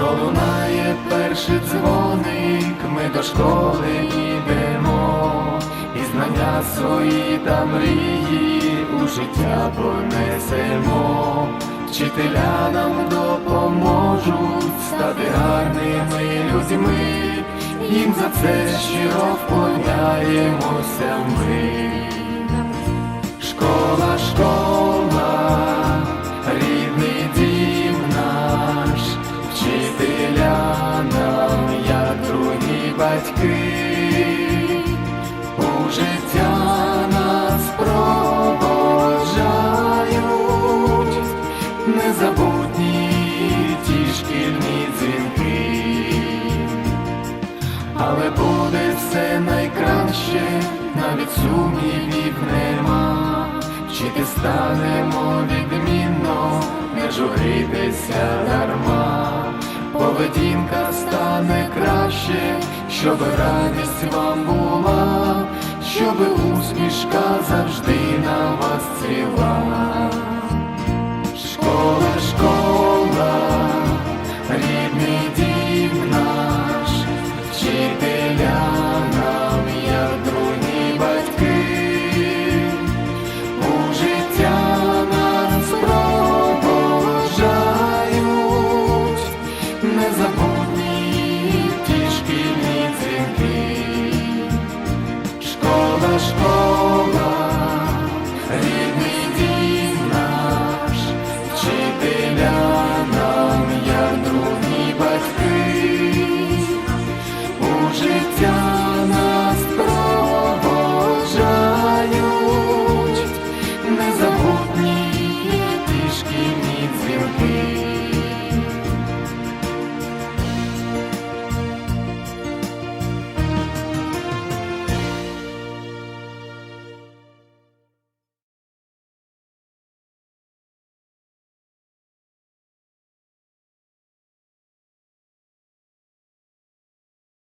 Лине перший дзвоник, ми до школи йдемо, і знання свої та мрії у життя понесемо, вчителя нам допоможуть стати гарними людьми, їм за це щиро вклоняємося ми. Батьки, у життя нас проводжають, незабутні ті шкільні дзвінки. Але буде все найкраще, навіть сумнівів нема. Вчити станемо відмінно, не журитися щоб радість вам була, щоб усмішка завжди на вас ціла. школа, рідний дім наш, вчителя нам, як другі батьки, у життя нас проводжають незабутні.